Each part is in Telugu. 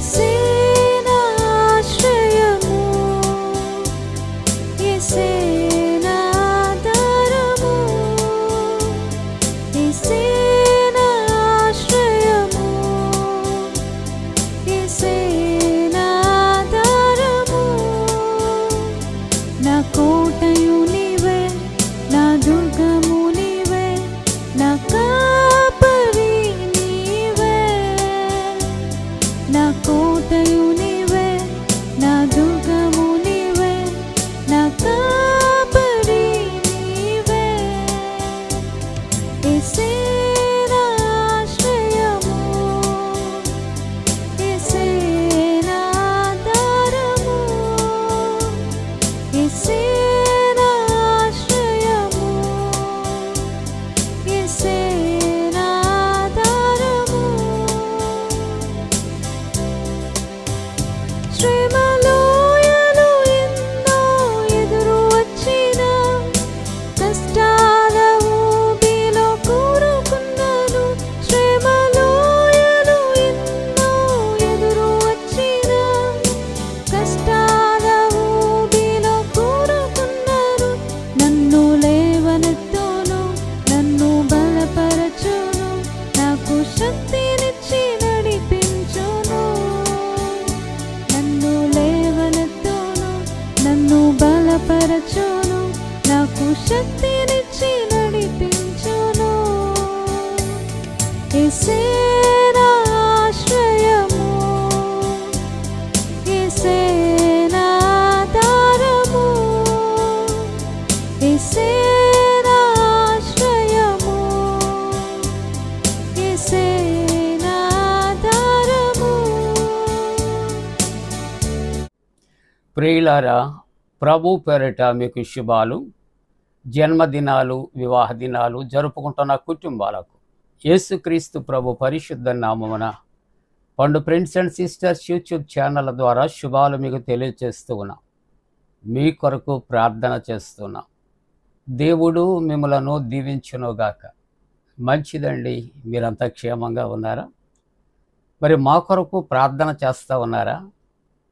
see ప్రియులారా ప్రభు పేరిట మీకు శుభాలు జన్మదినాలు వివాహ దినాలు జరుపుకుంటున్న కుటుంబాలకు. యేసుక్రీస్తు ప్రభు పరిశుద్ధ నామమున పండు friends and sisters YouTube channel ద్వారా శుభాలు మీకు తెలియజేస్తూ ఉన్నా. మీ కొరకు ప్రార్థన చేస్తున్నా. దేవుడు మిమ్మలను దీవించునుగాక. మంచిదండి. మీరంతా క్షేమంగా ఉన్నారా? మరి మా కొరకు ప్రార్థన చేస్తూ ఉన్నారా?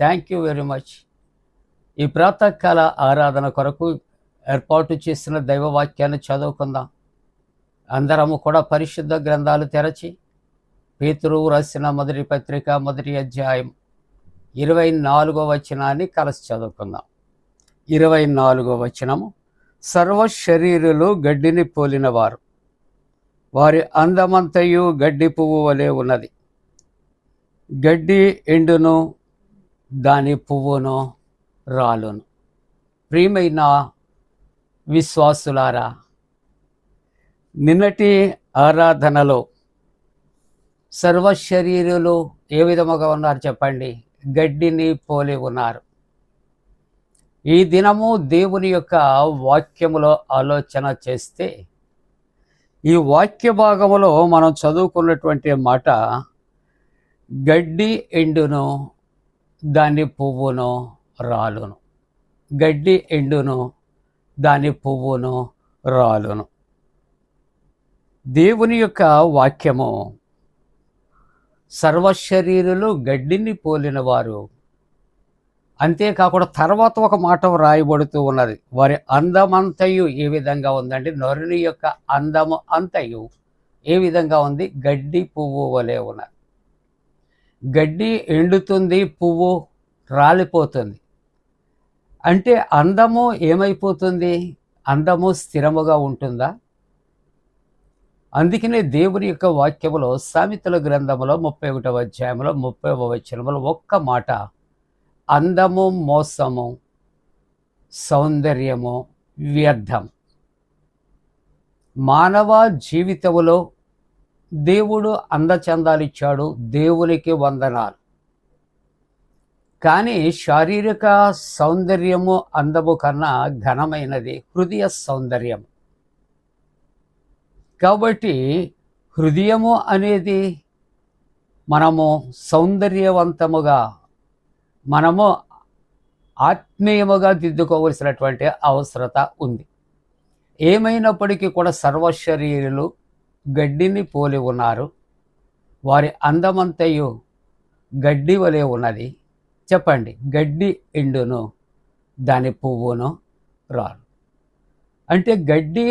Thank you very much. ఈ ప్రాతకాల ఆరాధన కొరకు ఏర్పాటు చేసిన దైవవాక్యాన్ని చదువుకుందాం. అందరము కూడా పరిశుద్ధ గ్రంథాలు తెరచి పేతురువు రాసిన మొదటి పత్రిక మొదటి అధ్యాయం ఇరవై నాలుగో వచనాన్ని కలిసి చదువుకుందాం. ఇరవై నాలుగో వచనము సర్వ శరీరులు గడ్డిని పోలినవారు వారి అందమంతయు గడ్డి పువ్వు వలె ఉన్నది. గడ్డి ఎండును దాని పువ్వును రాలును. ప్రియమైన విశ్వాసులారా నిన్నటి ఆరాధనలో సర్వశరీరులు ఏ విధముగా ఉన్నారు చెప్పండి? గడ్డిని పోలి ఉన్నారు. ఈ దినము దేవుని యొక్క వాక్యములో ఆలోచన చేస్తే ఈ వాక్య భాగములో మనం చదువుకున్నటువంటి మాట గడ్డి ఎండును దాని పువ్వును రాలును. గడ్డి ఎండును దాని పువ్వును రాలును. దేవుని యొక్క వాక్యము సర్వశరీరులు గడ్డిని పోలిన వారు. అంతేకాకుండా తర్వాత ఒక మాట వ్రాయబడుతూ ఉన్నది వారి అందమంతయు ఏ విధంగా ఉందంటే నరుని యొక్క అందము అంతయు ఏ విధంగా ఉంది? గడ్డి పువ్వు వలె ఉన్నది. గడ్డి ఎండుతుంది పువ్వు రాలిపోతుంది. అంటే అందము ఏమైపోతుంది? అందము స్థిరముగా ఉంటుందా? అందుకనే దేవుని యొక్క వాక్యములో సామెతల గ్రంథములో ముప్పై ఒకటవ అధ్యాయంలో ముప్పై వచనములో ఒక్క మాట. అందము మోసము సౌందర్యము వ్యర్థం. మానవ జీవితములో దేవుడు అందచందాలు ఇచ్చాడు దేవునికి వందనాలు. కానీ శారీరక సౌందర్యము అందము కన్నా ఘనమైనది హృదయ సౌందర్యం కాబట్టి హృదయము అనేది మనము సౌందర్యవంతముగా మనము ఆత్మీయముగా దిద్దుకోవలసినటువంటి అవసరత ఉంది. ఏమైనప్పటికీ కూడా సర్వశరీరులు గడ్డిని పోలి ఉన్నారు. వారి అందమంతయు గడ్డి వలె ఉన్నది. చెప్పండి గడ్డి ఎండును దాని పువ్వును రాలు అంటే గడ్డి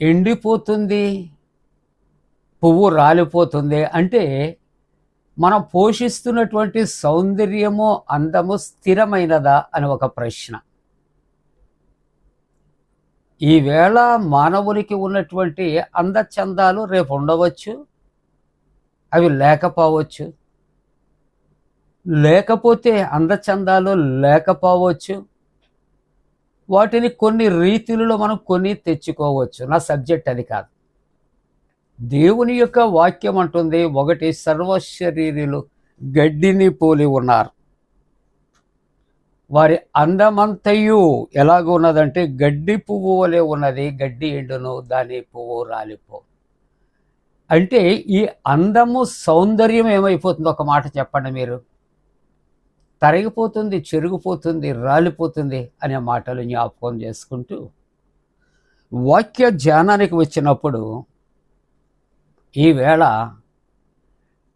ఎండిపోతుంది పువ్వు రాలిపోతుంది అంటే మనం పోషిస్తున్నటువంటి సౌందర్యము అందము స్థిరమైనదా అని ఒక ప్రశ్న. ఈవేళ మానవునికి ఉన్నటువంటి అందచందాలు రేపు ఉండవచ్చు అవి లేకపోవచ్చు. లేకపోతే అందచందాలు లేకపోవచ్చు. వాటిని కొన్ని రీతులలో మనం కొని తెచ్చుకోవచ్చు. నా సబ్జెక్ట్ అది కాదు. దేవుని యొక్క వాక్యం అంటుంది ఒకటి సర్వశరీరులు గడ్డిని పోలి ఉన్నారు. వారి అందమంతయు ఎలాగ ఉన్నదంటే గడ్డి పువ్వు వలె ఉన్నది గడ్డి ఎండును దాని పువ్వు రాలిపో. అంటే ఈ అందము సౌందర్యం ఏమైపోతుంది ఒక మాట చెప్పండి మీరు. తరిగిపోతుంది చెరిగిపోతుంది రాలిపోతుంది అనే మాటలు జ్ఞాపకం చేసుకుంటూ వాక్య ధ్యానానికి వచ్చినప్పుడు ఈవేళ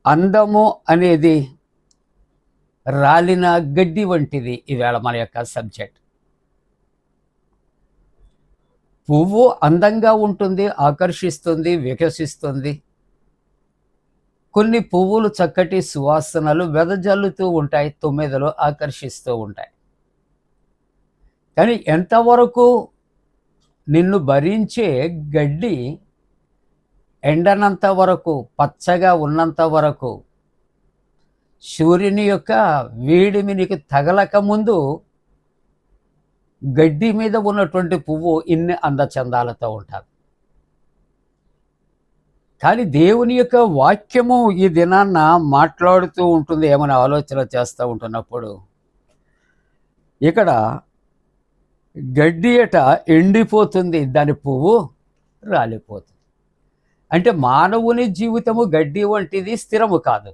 అందము అనేది రాలిన గడ్డి వంటిది ఈవేళ మన యొక్క సబ్జెక్ట్. పువ్వు అందంగా ఉంటుంది ఆకర్షిస్తుంది వికసిస్తుంది కొన్ని పువ్వులు చక్కటి సువాసనలు వెదజల్లుతూ ఉంటాయి తొమ్మిదిలో ఆకర్షిస్తూ ఉంటాయి. కానీ ఎంతవరకు నిన్ను భరించే గడ్డి ఎండనంత వరకు పచ్చగా ఉన్నంత వరకు సూర్యుని యొక్క వేడిమి నీకు తగలక ముందు గడ్డి మీద ఉన్నటువంటి పువ్వు ఇన్ని అందచందాలతో ఉంటుంది కానీ దేవుని యొక్క వాక్యము ఈ దినాన్న మాట్లాడుతూ ఉంటుంది ఏమైనా ఆలోచన చేస్తూ ఉంటున్నప్పుడు. ఇక్కడ గడ్డి అట ఎండిపోతుంది దాని పువ్వు రాలిపోతుంది. అంటే మానవుని జీవితము గడ్డి వంటిది స్థిరము కాదు.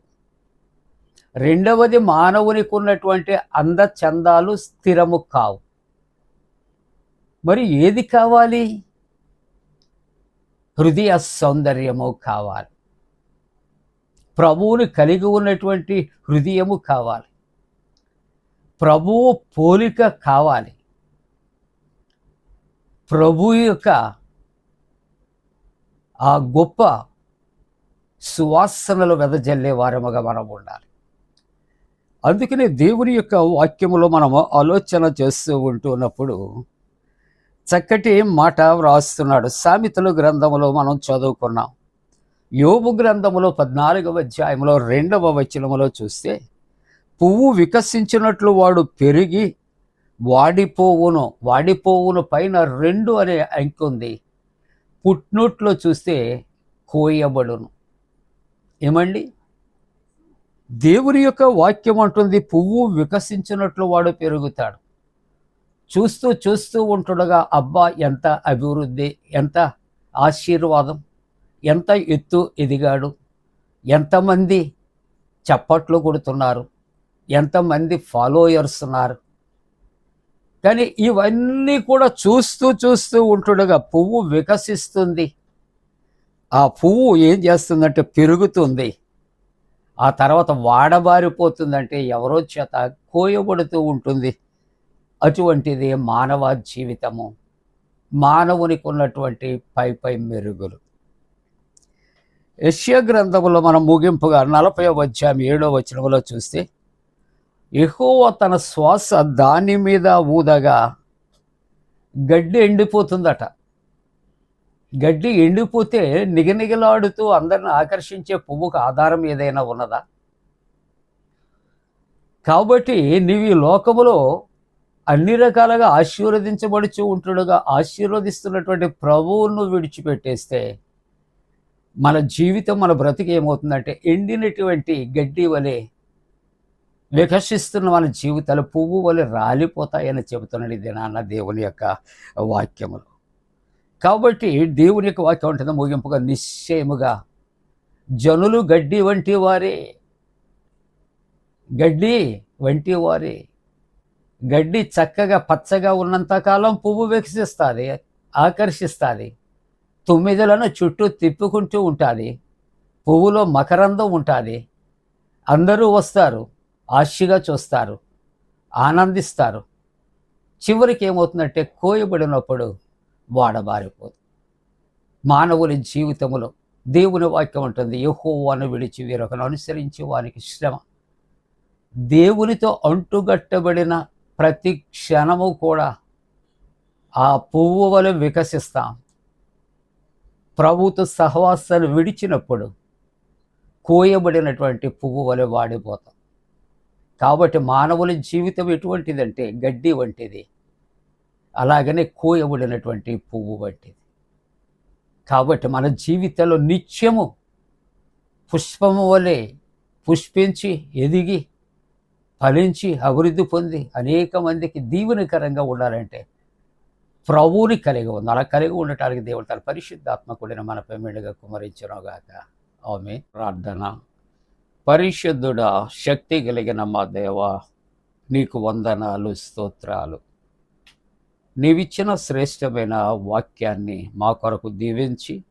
రెండవది మానవునికి ఉన్నటువంటి అందచందాలు స్థిరము కావు. మరి ఏది కావాలి? హృదయ సౌందర్యము కావాలి. ప్రభువుని కలిగి ఉన్నటువంటి హృదయము కావాలి. ప్రభువు పోలిక కావాలి. ప్రభు యొక్క ఆ గొప్ప సువాసనలు వెదజల్లే వారముగా మనం ఉండాలి. అందుకనే దేవుని యొక్క వాక్యములో మనము ఆలోచన చేస్తూ ఉంటున్నప్పుడు చక్కటి మాట వ్రాస్తున్నాడు. సామెతలు గ్రంథములో మనం చదువుకున్నాం. యోబు గ్రంథములో పద్నాలుగవ అధ్యాయంలో రెండవ వచనములో చూస్తే పువ్వు వికసించినట్లు వాడు పెరిగి వాడిపోవును వాడిపోవును పైన రెండు అనే అంకుంది ఉంది. పుట్నోట్లో చూస్తే కోయబడును. ఏమండి? దేవుని యొక్క వాక్యం అంటుంది పువ్వు వికసించినట్లు వాడు పెరుగుతాడు. చూస్తూ చూస్తూ ఉంటుండగా అబ్బా ఎంత అభివృద్ధి ఎంత ఆశీర్వాదం ఎంత ఎత్తు ఎదిగాడు ఎంతమంది చప్పట్లు కొడుతున్నారు ఎంతమంది ఫాలోయర్స్ ఉన్నారు. కానీ ఇవన్నీ కూడా చూస్తూ చూస్తూ ఉంటుండగా పువ్వు వికసిస్తుంది. ఆ పువ్వు ఏం చేస్తుందంటే పెరుగుతుంది. ఆ తర్వాత వాడబారిపోతుందంటే ఎవరో చేత కోయబడుతూ ఉంటుంది. అటువంటిది మానవ జీవితము. మానవునికి ఉన్నటువంటి పై పై మెరుగులు. యష్యా గ్రంథంలో మనం ముగింపుగా నలభై అధ్యాయం ఏడో వచనంలో చూస్తే ఎహోవ తన శ్వాస దాని మీద ఊదగా గడ్డి ఎండిపోతుందట. గడ్డి ఎండిపోతే నిగనిగలాడుతూ అందరిని ఆకర్షించే పువ్వుకు ఆధారం ఏదైనా ఉన్నదా? కాబట్టి నీవు ఈ లోకములో అన్ని రకాలుగా ఆశీర్వదించబడుచు ఉంటుండగా ఆశీర్వదిస్తున్నటువంటి ప్రభువును విడిచిపెట్టేస్తే మన జీవితం మన బ్రతికి ఏమవుతుందంటే ఎండినటువంటి గడ్డి వలె వికసిస్తున్న మన జీవితాలు పువ్వు వలె రాలిపోతాయని చెబుతున్నాడు ఇది నాన్న దేవుని యొక్క వాక్యములు. కాబట్టి దేవుని యొక్క వాక్యం ఉంటుంది ముగింపుగా నిశ్చయముగా జనులు గడ్డి వంటి వారే గడ్డి వంటి వారే గడ్డి చక్కగా పచ్చగా ఉన్నంతకాలం పువ్వు వికసిస్తుంది ఆకర్షిస్తుంది. తొమ్మిదిలను చుట్టూ తిప్పుకుంటూ ఉంటుంది. పువ్వులో మకరందం ఉంటుంది. అందరూ వస్తారు ఆశగా చూస్తారు ఆనందిస్తారు. చివరికి ఏమవుతుందంటే కోయబడినప్పుడు వాడబారిపోదు. మానవుని జీవితములో దేవుని వాక్యం ఉంటుంది యెహోవాను విడిచి వీరొకను అనుసరించి వానికి శ్రమ. దేవునితో అంటుగట్టబడిన ప్రతి క్షణము కూడా ఆ పువ్వు వలె వికసిస్తాం. ప్రభుత్వ సహవాసాలు విడిచినప్పుడు కోయబడినటువంటి పువ్వు వలె వాడిపోతాం. కాబట్టి మానవుల జీవితం ఎటువంటిదంటే గడ్డి వంటిది. అలాగనే కోయబడినటువంటి పువ్వు వంటిది. కాబట్టి మన జీవితంలో నిత్యము పుష్పము వలె పుష్పించి ఎదిగి ఫలించి అభివృద్ధి పొంది అనేక మందికి దీవెనకరంగా ఉండాలంటే ప్రభువుని కలిగి ఉంది అలా కలిగి ఉండటానికి దేవుడు తన పరిశుద్ధాత్మ కూడిన మన పెమ్మిడిగా కుమరించునుగాక. ఆమె ప్రార్థన. పరిశుద్ధుడ శక్తి కలిగిన మా దేవ నీకు వందనాలు స్తోత్రాలు. నీవిచ్చిన శ్రేష్టమైన వాక్యాన్ని మా కొరకు దీవించి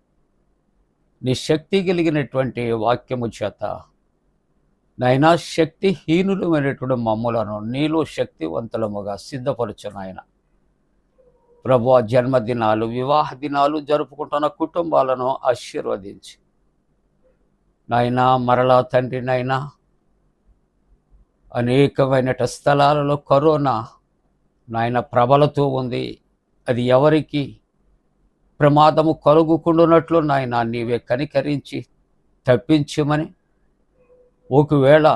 నీ శక్తి కలిగినటువంటి వాక్యము చేత నైనా శక్తిహీనులమైనటువంటి మమ్ములను నీలో శక్తివంతులముగా సిద్ధపరచు నాయన ప్రభు జన్మదినాలు వివాహ దినాలు జరుపుకుంటున్న కుటుంబాలను ఆశీర్వదించి. నాయనా మరలా తండ్రి నాయనా అనేకమైన స్థలాలలో కరోనా నాయన ప్రబలతో ఉంది. అది ఎవరికి ప్రమాదము కలుగుకుండునట్లు నాయన నీవే కనికరించి తప్పించమని ఒకవేళ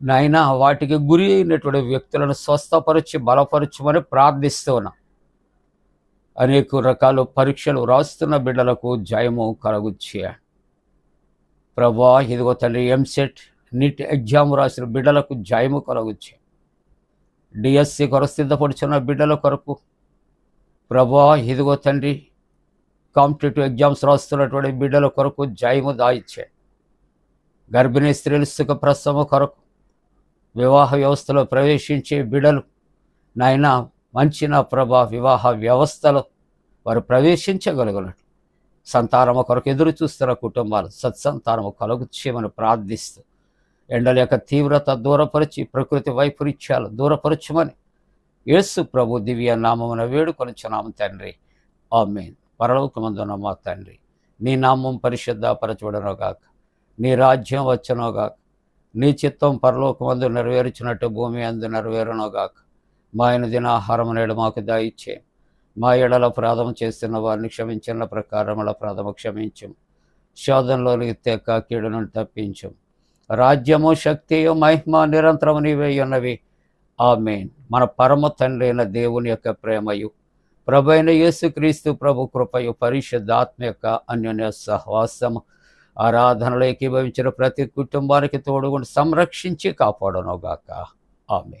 నాయన వాటికి గురి అయినటువంటి వ్యక్తులను స్వస్థపరిచి బలపరచమని ప్రార్థిస్తున్నా. అనేక రకాల పరీక్షలు రాస్తున్న బిడ్డలకు జయము కలగుచ్చే ప్రభా ఇదిగో తండ్రి ఎంసెట్ నీట్ ఎగ్జామ్ రాసిన బిడ్డలకు జయము కలగుచ్చే డిఎస్సి కొరకు సిద్ధపడుచున్న బిడ్డల కొరకు ప్రభా ఇదిగో తండ్రి కాంపిటేటివ్ ఎగ్జామ్స్ రాస్తున్నటువంటి బిడ్డల కొరకు జయము దాయిచ్చే గర్భిణీ స్త్రీలు సుఖ ప్రసవ కొరకు వివాహ వ్యవస్థలో ప్రవేశించే బిడలు నాయన మంచి నా ప్రభా వివాహ వ్యవస్థలో వారు ప్రవేశించగలగలరు సంతానము కొరకు ఎదురు చూస్తున్న కుటుంబాలు సత్సంతానము కలుగుచ్చేమని ప్రార్థిస్తూ ఎండల యొక్క తీవ్రత దూరపరిచి ప్రకృతి వైపరీత్యాలు దూరపరచమని యేసు ప్రభు దివ్య నామమున వేడుకొనిచున్నాము తండ్రి. ఆమెన్. పరలోకమందున మా తండ్రి నీ నామం పరిశుద్ధపరచబడనోగాక. నీ రాజ్యం వచ్చనోగాక నీ చిత్తం పరలోకమందు నెరవేర్చినట్టు భూమి అందు నెరవేరునోగాక మా ఆయన దినాహారం నేడు మాకు దాయిచ్చే. మా ఎడల అపరాధం చేస్తున్న వారిని క్షమించిన ప్రకారముల అపరాధము క్షమించం శోధనలోనికి తెక్క కీడును తప్పించం రాజ్యము శక్తియు మహిమ నిరంతరము నీవే ఉన్నవి. ఆమెన్. మన పరమ తండ్రి అయిన దేవుని యొక్క ప్రేమయు ప్రభు అయిన యేసుక్రీస్తు ప్రభు కృపయు పరిశుద్ధాత్మ యొక్క అన్యోన్య సహవాసము. ఆరాధనలో ఏకీభవించిన ప్రతి కుటుంబానికి తోడుగుండి సంరక్షించి కాపాడనుగాక. ఆమె